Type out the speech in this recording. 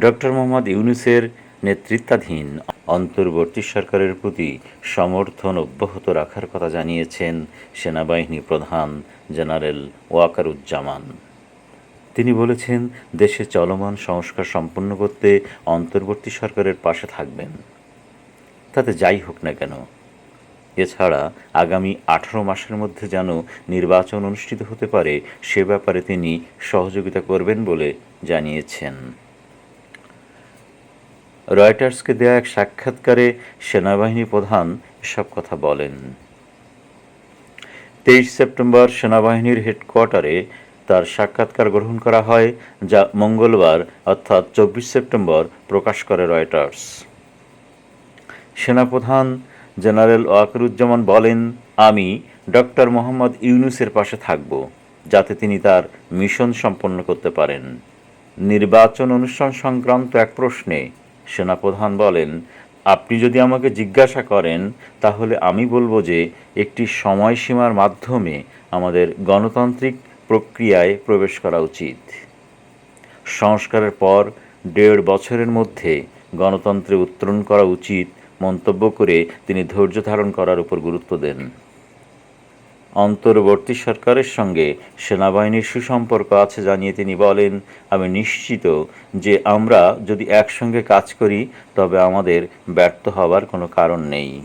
Doctor Mohammad ইউনুসের নেতৃত্বাধীন অন্তর্বর্তী সরকারের প্রতি সমর্থন অব্যাহত রাখার কথা জানিয়েছেন সেনাবাহিনী প্রধান জেনারেল ওয়াকারুজ্জামান। তিনি বলেছেন, দেশে চলমান সংস্কার সম্পন্ন করতে অন্তর্বর্তী সরকারের পাশে থাকবেন। তাতে যাই হোক না কেন, এছাড়া আগামী আঠারো মাসের মধ্যে যেন নির্বাচন অনুষ্ঠিত হতে পারে, সে ব্যাপারে তিনি সহযোগিতা করবেন বলে জানিয়েছেন। রয়টার্সকে দেয়া এক সাক্ষাৎকারে সেনাবাহিনী প্রধান এসব কথা বলেন। তেইশ সেপ্টেম্বর সেনাবাহিনীর হেডকোয়ার্টারে তার সাক্ষাৎকার গ্রহণ করা হয়, যা মঙ্গলবার অর্থাৎ চব্বিশ সেপ্টেম্বর প্রকাশ করে রয়টার্স। সেনাপ্রধান জেনারেল ওয়াকরুজ্জামান বলেন, আমি ডক্টর মোহাম্মদ ইউনুসের পাশে থাকব, যাতে তিনি তার মিশন সম্পন্ন করতে পারেন। নির্বাচন অনুষ্ঠান সংক্রান্ত এক প্রশ্নে সেনাপ্রধান বলেন, আপনি যদি আমাকে জিজ্ঞাসা করেন, তাহলে আমি বলব যে একটি সময়সীমার মাধ্যমে আমাদের গণতান্ত্রিক প্রক্রিয়ায় প্রবেশ করা উচিত। সংস্কারের পর দেড় বছরের মধ্যে গণতন্ত্রে উত্তরণ করা উচিত মন্তব্য করে তিনি ধৈর্য ধারণ করার উপর গুরুত্ব দেন। অন্তর্বর্তী সরকারের সঙ্গে সেনাবাহিনীর সুসম্পর্ক আছে জানিয়ে তিনি বলেন, আমি নিশ্চিত যে আমরা যদি একসঙ্গে কাজ করি, তবে আমাদের ব্যর্থ হবার কোনো কারণ নেই।